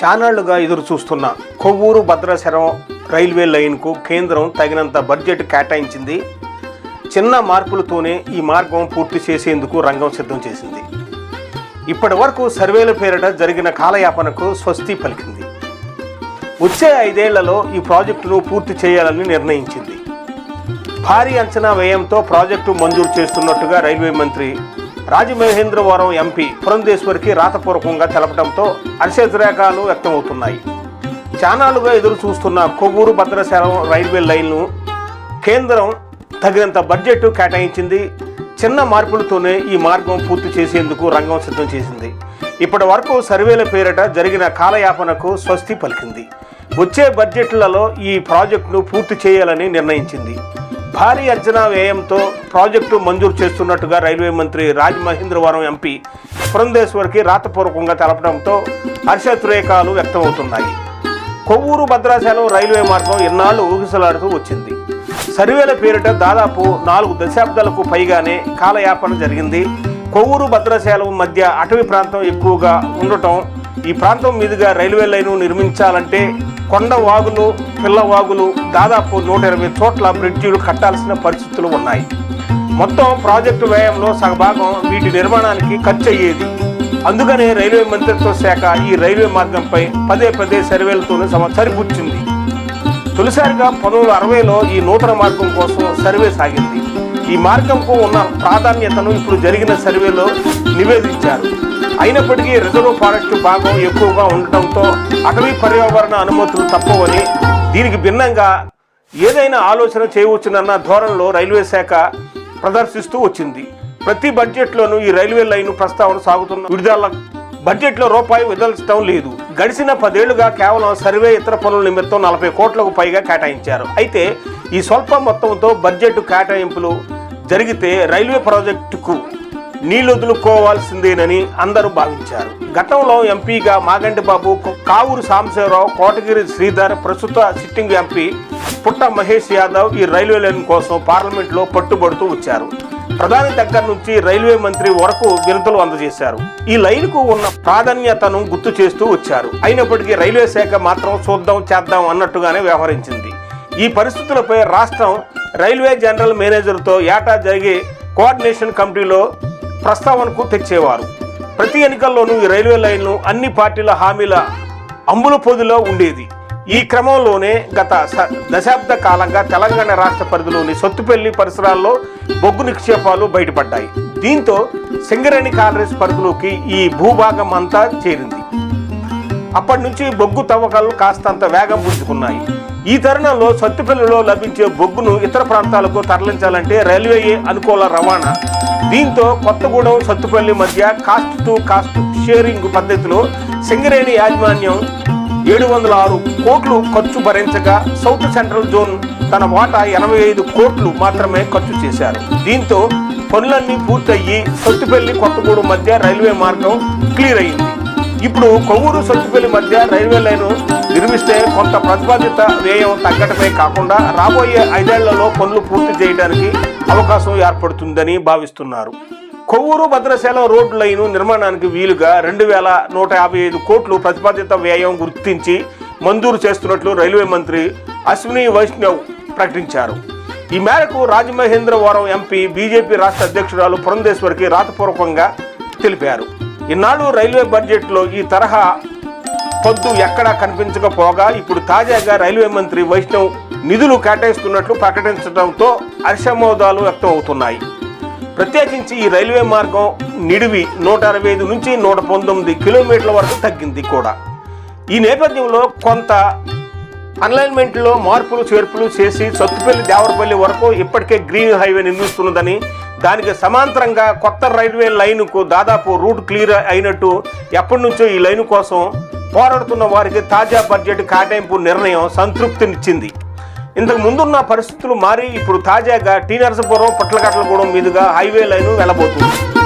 చానాళ్ళుగా ఎదురు చూస్తున్న కొవ్వూరు భద్రాచలం రైల్వే లైన్కు కేంద్రం తగినంత బడ్జెట్ కేటాయించింది. చిన్న మార్పులతోనే ఈ మార్గం పూర్తి చేసేందుకు రంగం సిద్ధం చేసింది. ఇప్పటి వరకు సర్వేల పేరిట జరిగిన కాలయాపనకు స్వస్తి పలికింది. వచ్చే ఐదేళ్ళలో ఈ ప్రాజెక్టును పూర్తి చేయాలని నిర్ణయించింది. భారీ అంచనా వ్యయంతో ప్రాజెక్టు మంజూరు చేస్తున్నట్టుగా రైల్వే మంత్రి రాజమహేంద్రవరం ఎంపీ పురంధేశ్వరికి రాతపూర్వకంగా తెలపడంతో హర్షోద్రేకాలు వ్యక్తమవుతున్నాయి. చానాలుగా ఎదురు చూస్తున్న కొవ్వూరు భద్రాచలం రైల్వే లైన్ను కేంద్రం తగినంత బడ్జెట్ కేటాయించింది. చిన్న మార్పులతోనే ఈ మార్గం పూర్తి చేసేందుకు రంగం సిద్ధం చేసింది. ఇప్పటి వరకు సర్వేల పేరిట జరిగిన కాలయాపనకు స్వస్తి పలికింది. వచ్చే బడ్జెట్లలో ఈ ప్రాజెక్టును పూర్తి చేయాలని నిర్ణయించింది. భారీ అంచనా వ్యయంతో ప్రాజెక్టు మంజూరు చేస్తున్నట్టుగా రైల్వే మంత్రి రాజ్ మహేంద్రవరం ఎంపీ పురంధేశ్వర్కి రాతపూర్వకంగా తెలపడంతో హర్షోద్రేకాలు వ్యక్తమవుతున్నాయి. కొవ్వూరు భద్రాచలం రైల్వే మార్గం ఎన్నాళ్ళు ఊగిసలాడుతూ వచ్చింది. సర్వేల పేరిట దాదాపు నాలుగు దశాబ్దాలకు పైగానే కాలయాపన జరిగింది. కొవ్వూరు భద్రాచలం మధ్య అటవీ ప్రాంతం ఎక్కువగా ఉండటం ఈ ప్రాంతం మీదుగా రైల్వే లైను నిర్మించాలంటే కొండ వాగులు పిల్ల వాగులు దాదాపు నూట ఇరవై చోట్ల బ్రిడ్జీలు కట్టాల్సిన పరిస్థితులు ఉన్నాయి. మొత్తం ప్రాజెక్టు వ్యయంలో సగభాగం వీటి నిర్మాణానికి ఖర్చు అయ్యేది అందుకనే రైల్వే మంత్రిత్వ శాఖ ఈ రైల్వే మార్గంపై పదే పదే సర్వేలతోనే సమ సరిపుచ్చింది. తొలిసారిగా పంతొమ్మిది అరవైలో ఈ నూతన మార్గం కోసం సర్వే సాగింది. ఈ మార్గంకు ఉన్న ప్రాధాన్యతను ఇప్పుడు జరిగిన సర్వేలో నివేదించారు. అయినప్పటికీ రిజర్వ్ ఫారెస్ట్ భాగం ఎక్కువగా ఉండటంతో అటవీ పర్యావరణ అనుమతులు తప్పవని దీనికి భిన్నంగా ఏదైనా ఆలోచన చేయవచ్చునన్న ధోరణిలో రైల్వే శాఖ ప్రదర్శిస్తూ వచ్చింది. ప్రతి బడ్జెట్లోనూ ఈ రైల్వే లైన్ ప్రస్తావన సాగుతున్న విడుదల బడ్జెట్లో రూపాయి వదల్చడం లేదు. గడిచిన పదేళ్ళుగా కేవలం సర్వే ఇతర పనుల నిమిత్తం నలభై కోట్లకు పైగా కేటాయించారు. అయితే ఈ స్వల్ప మొత్తంతో బడ్జెట్ కేటాయింపులు జరిగితే రైల్వే ప్రాజెక్టుకు నీళ్ళు వదులుకోవాల్సిందేనని అందరూ భావించారు. గతంలో ఎంపీగా మాగంటి బాబు కావూరు సాంబశివరావు కోటగిరి శ్రీధర్ ప్రస్తుత సిట్టింగ్ ఎంపీ పుట్ట మహేష్ యాదవ్ ఈ రైల్వే లైన్ కోసం పార్లమెంట్లో పట్టుబడుతూ వచ్చారు. ప్రధాని దగ్గర నుంచి రైల్వే మంత్రి వరకు వినతులు అందజేశారు. ఈ లైన్కు ఉన్న ప్రాధాన్యతను గుర్తు చేస్తూ వచ్చారు. అయినప్పటికీ రైల్వే శాఖ మాత్రం చూద్దాం చేద్దాం అన్నట్టుగానే వ్యవహరించింది. ఈ పరిస్థితులపై రాష్ట్రం రైల్వే జనరల్ మేనేజర్తో ఏటా జరిగే కోఆర్డినేషన్ కమిటీలో ప్రస్తావనకు తెచ్చేవారు. ప్రతి ఎన్నికల్లోనూ ఈ రైల్వే లైన్ను అన్ని పార్టీల హామీల అంబుల పొదిలో ఉండేది. ఈ క్రమంలోనే గత దశాబ్ద కాలంగా తెలంగాణ రాష్ట్ర పరిధిలోని సొత్తుపల్లి పరిసరాల్లో బొగ్గు నిక్షేపాలు బయటపడ్డాయి. దీంతో సింగరేణి కాంగ్రెస్ పరిధిలోకి ఈ భూభాగం అంతా చేరింది. అప్పటి నుంచి బొగ్గు తవ్వకాలు కాస్తంత వేగం పుంజుకున్నాయి. ఈ తరుణంలో సత్తుపల్లిలో లభించే బొగ్గును ఇతర ప్రాంతాలకు తరలించాలంటే రైల్వే అనుకూల రవాణా? దీంతో కొత్తగూడెం సత్తుపల్లి మధ్య కాస్ట్ టు కాస్ట్ షేరింగ్ పద్ధతిలో సింగరేణి యాజమాన్యం ఏడు వందల ఆరు కోట్లు ఖర్చు భరించగా సౌత్ సెంట్రల్ జోన్ తన వాటా ఎనభై ఐదు కోట్లు మాత్రమే ఖర్చు చేశారు. దీంతో పనులన్నీ పూర్తయ్యి సత్తుపల్లి కొత్తగూడెం మధ్య రైల్వే మార్గం క్లియర్ అయింది. ఇప్పుడు కొవ్వూరు సత్తుపల్లి మధ్య రైల్వే లైను నిర్మిస్తే కొంత ప్రతిపాదిత వ్యయం తగ్గటమే కాకుండా రాబోయే ఐదేళ్ళలో పనులు పూర్తి చేయడానికి అవకాశం ఏర్పడుతుందని భావిస్తున్నారు. కొవ్వూరు భద్రశాల రోడ్డు లైను నిర్మాణానికి వీలుగా రెండు వేల నూట యాభై ఐదు కోట్లు ప్రతిపాదిత వ్యయం గుర్తించి మంజూరు చేస్తున్నట్లు రైల్వే మంత్రి అశ్విని వైష్ణవ్ ప్రకటించారు. ఈ మేరకు రాజమహేంద్రవరం ఎంపీ బీజేపీ రాష్ట్ర అధ్యక్షురాలు పురంధేశ్వరికి రాతపూర్వకంగా తెలిపారు. ఇన్నాళ్ళు రైల్వే బడ్జెట్లో ఈ తరహా పొద్దు ఎక్కడా కనిపించకపోగా ఇప్పుడు తాజాగా రైల్వే మంత్రి వైష్ణవ్ నిధులు కేటాయిస్తున్నట్లు ప్రకటించడంతో హర్షమోదాలు వ్యక్తం అవుతున్నాయి ప్రత్యేకించి ఈ రైల్వే మార్గం నిడివి నూట అరవై ఐదు నుంచి నూట పంతొమ్మిది కిలోమీటర్ల వరకు తగ్గింది కూడా. ఈ నేపథ్యంలో కొంత అన్లైన్మెంట్లో మార్పులు చేర్పులు చేసి సత్తుపల్లి దేవరపల్లి వరకు ఇప్పటికే గ్రీన్ హైవే నిర్మిస్తున్నదని దానికి సమాంతరంగా కొత్త రైల్వే లైనుకు దాదాపు రూట్ క్లియర్ అయినట్టు ఎప్పటి నుంచో ఈ లైను కోసం పోరాడుతున్న వారికి తాజా బడ్జెట్ కేటాయింపు నిర్ణయం సంతృప్తినిచ్చింది. ఇంతకు ముందున్న పరిస్థితులు మారి ఇప్పుడు తాజాగా టీ నరసపురం పట్లకట్లగూడెం మీదుగా హైవే లైను వెళ్ళబోతుంది